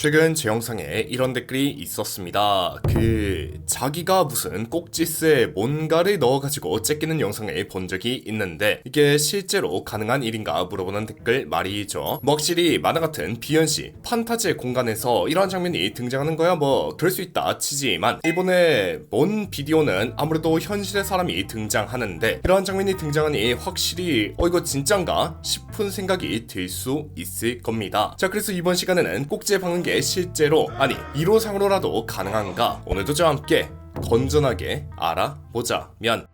최근 제 영상에 이런 댓글이 있었습니다. 그 자기가 무슨 꼭지스에 뭔가를 넣어가지고 째끼는 영상을 본 적이 있는데 이게 실제로 가능한 일인가 물어보는 댓글 말이죠. 뭐 확실히 만화 같은 비현시 판타지의 공간에서 이런 장면이 등장하는 거야 뭐 그럴 수 있다 치지만 일본의 뭔 비디오는 아무래도 현실의 사람이 등장하는데 이러한 장면이 등장하니 확실히 어 이거 진짠가 싶은 생각이 들 수 있을 겁니다. 자 그래서 이번 시간에는 꼭지에 박는 게 실제로 아니 이론상으로라도 가능한가? 오늘도 저와 함께 건전하게 알아보자면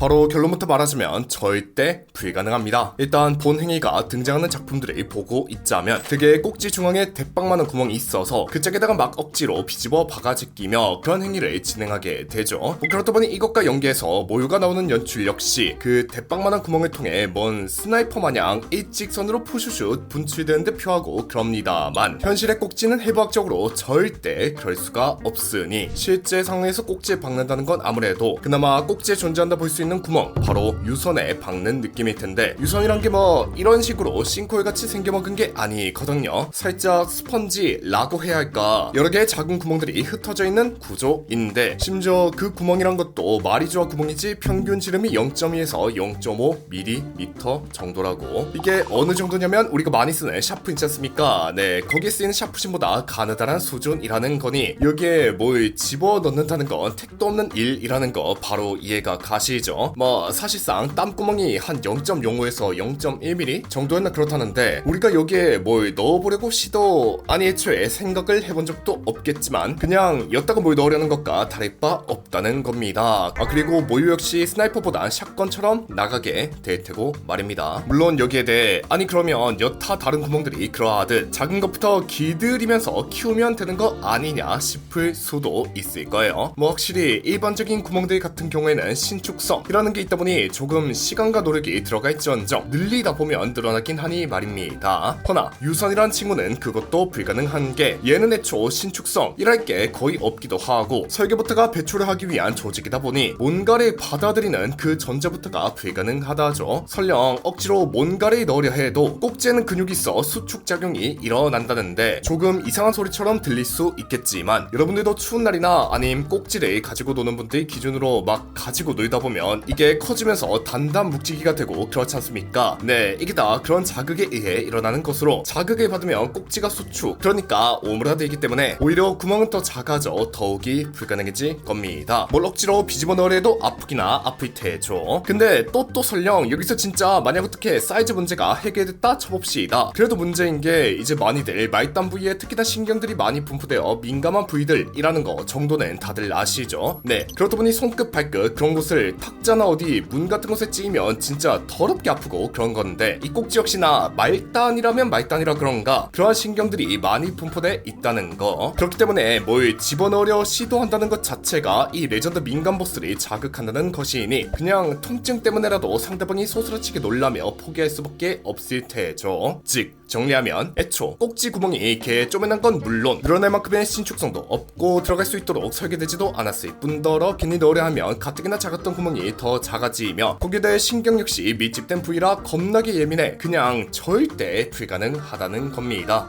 바로 결론부터 말하자면 절대 불가능합니다. 일단 본 행위가 등장하는 작품들을 보고 있자면 되게 꼭지 중앙에 대빵만한 구멍이 있어서 그 짝에다가 막 억지로 비집어 박아지 끼며 그런 행위를 진행하게 되죠. 뭐 그렇다 보니 이것과 연계해서 모유가 나오는 연출 역시 그 대빵만한 구멍을 통해 먼 스나이퍼 마냥 일직선으로 푸슈슛 분출되는 듯 표하고 그럽니다만 현실의 꼭지는 해부학적으로 절대 그럴 수가 없으니 실제 상황에서 꼭지에 박는다는 건 아무래도 그나마 꼭지에 존재한다 볼 수 있는 구멍 바로 유선에 박는 느낌일 텐데 유선이란 게 뭐 이런 식으로 싱크홀 같이 생겨먹은 게 아니거든요. 살짝 스펀지라고 해야 할까? 여러 개의 작은 구멍들이 흩어져 있는 구조인데 심지어 그 구멍이란 것도 말이 좋아 구멍이지 평균 지름이 0.2에서 0.5mm 정도라고. 이게 어느 정도냐면 우리가 많이 쓰는 샤프 있지 않습니까? 네 거기에 쓰이는 샤프심보다 가느다란 수준이라는 거니 여기에 뭘 집어넣는다는 건 택도 없는 일이라는 거 바로 이해가 가시죠 뭐 사실상 땀구멍이 한 0.05에서 0.1mm 정도였나 그렇다는데 우리가 여기에 뭘 넣어보려고 시도 아니 애초에 생각을 해본 적도 없겠지만 그냥 였다가 뭘 넣으려는 것과 다를 바 없다는 겁니다. 아 그리고 모유 역시 스나이퍼보단 샷건처럼 나가게 될 테고 말입니다. 물론 여기에 대해 아니 그러면 여타 다른 구멍들이 그러하듯 작은 것부터 길들이면서 키우면 되는 거 아니냐 싶을 수도 있을 거예요. 뭐 확실히 일반적인 구멍들 같은 경우에는 신축성 이라는 게 있다 보니 조금 시간과 노력이 들어가 있지언정 늘리다 보면 늘어나긴 하니 말입니다. 허나 유선이란 친구는 그것도 불가능한 게 얘는 애초 신축성 이랄 게 거의 없기도 하고 설계부터가 배출을 하기 위한 조직이다 보니 뭔가를 받아들이는 그 전제부터가 불가능하다죠. 설령 억지로 뭔가를 넣으려 해도 꼭지에는 근육이 있어 수축작용이 일어난다는데 조금 이상한 소리처럼 들릴 수 있겠지만 여러분들도 추운 날이나 아님 꼭지를 가지고 노는 분들 기준으로 막 가지고 놀다 보면 이게 커지면서 단단 묵직이가 되고 그렇지 않습니까? 네, 이게 다 그런 자극에 의해 일어나는 것으로 자극을 받으면 꼭지가 수축, 그러니까 오므라들기 때문에 오히려 구멍은 더 작아져 더욱이 불가능해질 겁니다. 뭘 억지로 비집어 넣으래도 아프기나 아플 테죠. 근데 또 또 설령 여기서 진짜 만약 어떻게 사이즈 문제가 해결됐다 쳐봅시다. 그래도 문제인 게 이제 많이들 말단 부위에 특히나 신경들이 많이 분포되어 민감한 부위들이라는 거 정도는 다들 아시죠? 네, 그렇다 보니 손끝 발끝 그런 곳을 탁자 나 어디 문 같은 곳에 찌면 진짜 더럽게 아프고 그런 건데 이 꼭지 역시나 말단이라면 말단이라 그런가 그러한 신경들이 많이 분포돼 있다는 거. 그렇기 때문에 뭘 집어넣으려 시도한다는 것 자체가 이 레전드 민감 보스를 자극한다는 것이니 그냥 통증 때문에라도 상대방이 소스라치게 놀라며 포기할 수밖에 없을 테죠. 즉 정리하면 애초 꼭지 구멍이 개 쪼매난 건 물론 늘어날 만큼의 신축성도 없고 들어갈 수 있도록 설계되지도 않았을 뿐더러 괜히 넣으려 하면 가뜩이나 작았던 구멍이 더 작아지며 거기에 신경 역시 밀집된 부위라 겁나게 예민해 그냥 절대 불가능하다는 겁니다.